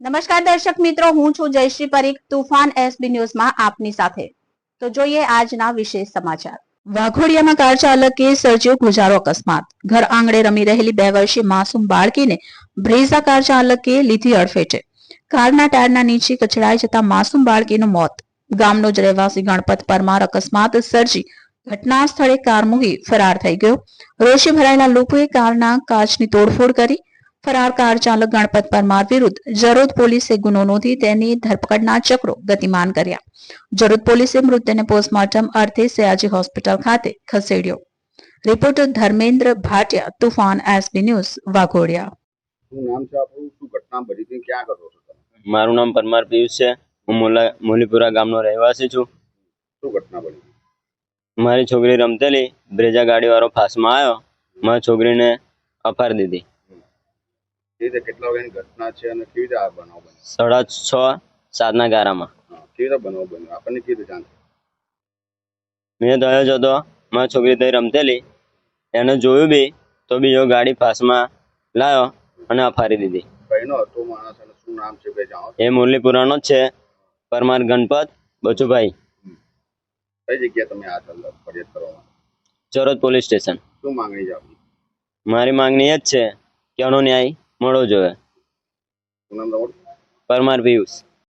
નમસ્કાર દર્શક મિત્રો, હું છું જયશ્રી પરીખ, તુફાન એસબી ન્યૂઝમાં આપની સાથે. તો જોઈએ આજના વિશેષ સમાચાર. વાઘોડિયામાં કાર ચાલકે સર્જ્યો ગુજારો અકસ્માત. ઘર આંગણે રમી રહેલી બે વર્ષીય માસૂમ બાળકીને બ્રેઝા કાર ચાલકે લીધી અડફેટે. કારના ટાયરના નીચે કચડાઈ જતા માસૂમ બાળકીનું મોત. ગામનો જ રહેવાસી ગણપત પરમાર અકસ્માત સર્જી ઘટના સ્થળે કાર મૂકી ફરાર થઈ ગયો. રોષે ભરાયેલા લોકોએ કારના કાચની તોડફોડ કરી ફરાર કાર ચાલક ગણપત પરમાર વિરુદ્ધ જરોદ પોલીસે ગુનો નોંધી તેની ધરપકડના ચક્રો ગતિમાન કર્યા. જરોદ પોલીસે મૃતદેહને પોસ્ટમોર્ટમ અર્થે સયાજી હોસ્પિટલ ખાતે ખસેડ્યો. Reporter Dharmendra Bhatia Toofan SB news Waghodia. નામ છે આપણું શું ઘટના બની હતી? ક્યાં કરો છો તમે? મારું નામ પરમાર પિયુષ છે. હું મોલીપુરા મુલીપુરા ગામનો રહેવાસી છું. શું ઘટના બની મારી છોકરી રમતેલી બ્રેજા ગાડીવાળો ફાસમાં આવ્યો. મારી છોકરીને અફાર દીધી. રીતે કેટલા વાગ્યાની ઘટના છે અને કેવી રીતે આ બનાવ બન્યો? સાડા છ સાતના ગારામાં. હા, કેવી રીતે બનાવ બન્યો? આપણને કેવી રીતે જાણ થઈ? મેં દયો જ હતો મારી છોકરી ત્યાં રમતેલી. એને જોયું બી તો બીજો ગાડી ફાસમાં લાવ્યો અને અફારી દીધી. કઈનો હતો માણસ અને શું નામ છે ભાઈ જાણો? એ મુરલીપુરાનો જ છે પરમાર ગણપત બચુભાઈ. કઈ જગ્યાએ તમે આ ચાલ ફરિયાદ કરવા ચરોદ પોલીસ સ્ટેશન. શું માંગણી છે આપની? મારી માંગણી એ જ છે કે આનો ન્યાય મળવો જોઈએ પરમાર પિયુષ.